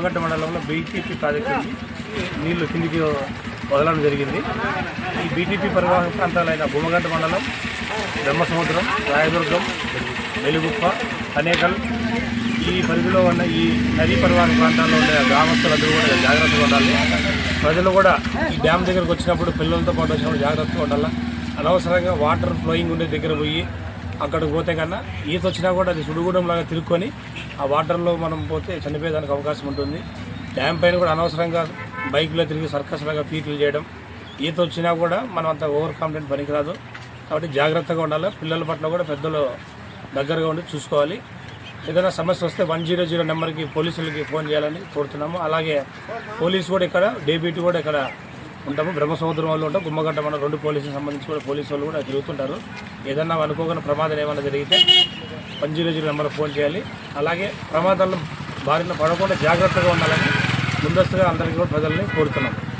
గుమ్మగడ్డ మండలంలో BTP project నుంచి నీళ్ళు కిందికి వదలడం జరిగింది. ఈ బీటీపీ పరివాహ ప్రాంతాలైన గుమ్మగడ్డ మండలం బ్రహ్మసముద్రం రాయదుర్గం వెలుగుప్ప అనేకల్ ఈ పరిధిలో ఉన్న ఈ నదీ పరివాహక ప్రాంతాల్లో ఉండే గ్రామస్తులందరూ కూడా జాగ్రత్తగా ఉండాలి. ప్రజలు కూడా ఈ డ్యామ్ దగ్గరకు వచ్చినప్పుడు పిల్లలతో పాటు వచ్చినప్పుడు జాగ్రత్తగా ఉండాలి. అనవసరంగా వాటర్ ఫ్లోయింగ్ ఉండే దగ్గర పోయి అక్కడికి పోతే కన్నా ఈత వచ్చినా కూడా అది సుడిగూడెం లాగా తిరుక్కొని ఆ వాటర్లో మనం పోతే చనిపోయేదానికి అవకాశం ఉంటుంది. డ్యామ్ పైన కూడా అనవసరంగా బైక్లో తిరిగి సర్కస్ లాగా పీకులు చేయడం ఈత వచ్చినా కూడా మనం అంత ఓవర్ కాన్ఫిడెంట్ పనికిరాదు. కాబట్టి జాగ్రత్తగా ఉండాలి. పిల్లల పట్ల కూడా పెద్దలు దగ్గరగా ఉండి చూసుకోవాలి. ఏదైనా సమస్య వస్తే వన్ జీరో జీరో నెంబర్కి పోలీసులకి ఫోన్ చేయాలని కోరుతున్నాము. అలాగే పోలీసు కూడా ఇక్కడ డేబీటీ కూడా ఇక్కడ ఉంటాము. బ్రహ్మసముద్రం వాళ్ళు ఉంటాం. గుమ్మగడ్డ మన రెండు పోలీసులకు సంబంధించి కూడా పోలీసు వాళ్ళు కూడా తిరుగుతుంటారు. ఏదన్నా అనుకోకుండా ప్రమాదం ఏమైనా జరిగితే one zero zero number phone చేయాలి. అలాగే ప్రమాదాలను బారిన పడకుండా జాగ్రత్తగా ఉండాలని ముందస్తుగా అందరికీ కూడా ప్రజల్ని కోరుతున్నాం.